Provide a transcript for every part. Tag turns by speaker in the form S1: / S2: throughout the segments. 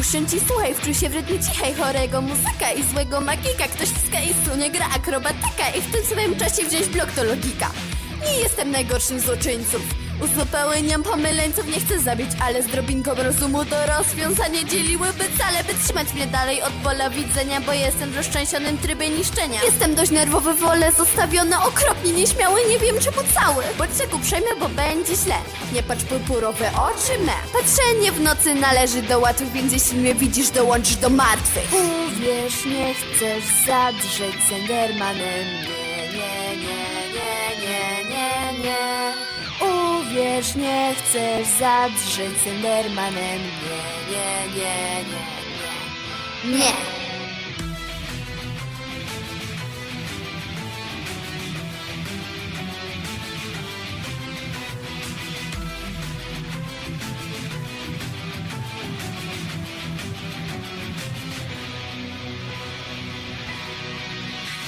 S1: Usiądź i słuchaj, wczuj się w rytmie cichej, chorego muzyka i złego magika. Ktoś ściska i sunie, gra akrobatyka i w tym samym czasie wziąć blok to logika. Nie jestem najgorszym złoczyńców. Uzupełniam pomyleńców, nie chcę zabić, ale z drobinką rozumu to rozwiązanie dzieliłyby cale, by trzymać mnie dalej od pola widzenia, bo jestem w roztrzęsionym trybie niszczenia. Jestem dość nerwowy, wolę zostawiony, okropnie nieśmiały, nie wiem czemu cały. Bądź się uprzejmy, bo będzie źle. Nie patrz purpurowe oczy me. Patrzenie w nocy należy do łatwych, więc jeśli mnie widzisz, dołączysz do martwych. Uwierz, nie chcesz zadrzeć z Endermanem. Uwierz, nie chcesz zadrzeć z Endermanem. Nie, nie, nie, nie, nie. Nie.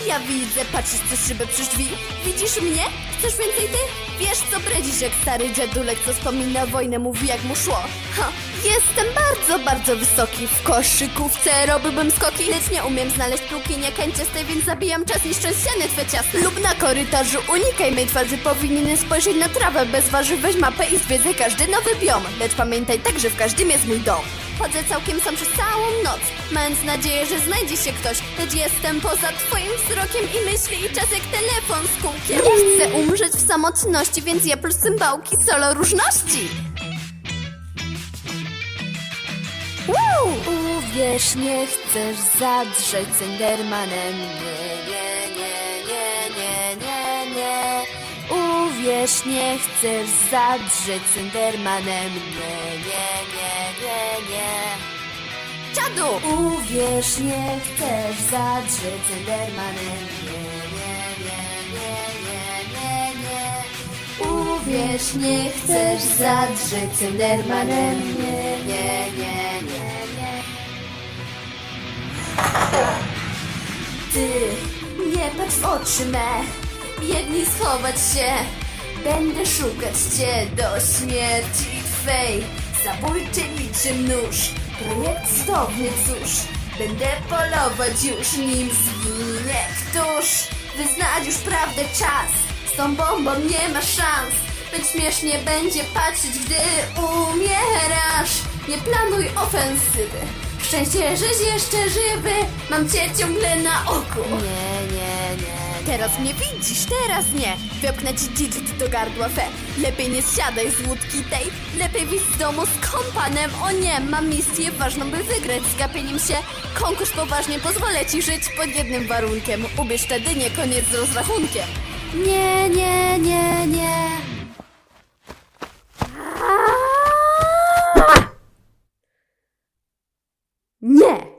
S1: Ja widzę, patrzysz przez szybę przy drzwi. Widzisz mnie? Chcesz więcej ty? Wiesz co bredzisz jak stary dziadulek, co wspomina wojnę, mówi jak mu szło. Ha, jestem bardzo, bardzo wysoki. W koszykówce robiłbym skoki, lecz nie umiem znaleźć piłki niekańczystej, więc zabijam czas niszcząc ściany twe ciasne. Lub na korytarzu unikaj mej twarzy, powinieneś spojrzeć na trawę bez warzyw, weź mapę i zwiedzaj każdy nowy biom. Lecz pamiętaj tak, że w każdym jest mój dom. Chodzę całkiem sam przez całą noc, mając nadzieję, że znajdzie się ktoś, lecz jestem poza twoim wzrokiem i myśli i czas jak telefon z kółkiem. Nie chcę umrzeć w samotności, więc ja plus cymbałki solo różności. Uwierz, nie chcesz zadrzeć. Nie, nie, nie, Uwierz, nie chcesz zadrzeć z Endermanem. Nie, nie, nie, nie, nie. Dziadu! Uwierz, nie chcesz zadrzeć z Endermanem. Nie, nie, nie, nie, nie, nie, nie. Uwierz, nie chcesz zadrzeć z Endermanem. Nie, nie, nie, nie, nie. Ty, nie patrz w oczy me, jedni schować się. Będę szukać cię do śmierci twej. Zabójczy niczym nóż, projekt cudowny cóż. Będę polować już, nim zginie któż. Wyznać już prawdę czas, z tą bombą nie ma szans. Lecz śmiesznie będzie patrzeć, gdy umierasz. Nie planuj ofensywy. Szczęście, żeś jeszcze żywy. Mam cię ciągle na oku. Nie, nie, nie. Teraz mnie widzisz, teraz nie! Wepchnę ci dzidżit do gardła fe. Lepiej nie siadaj z łódki tej, lepiej wyjść z domu z kompanem. O nie, mam misję ważną, by wygrać z gapieniem się. Konkurs poważnie pozwolę ci żyć pod jednym warunkiem. Ubierz wtedy nie koniec z rozrachunkiem. Nie, nie, nie, nie. Nie!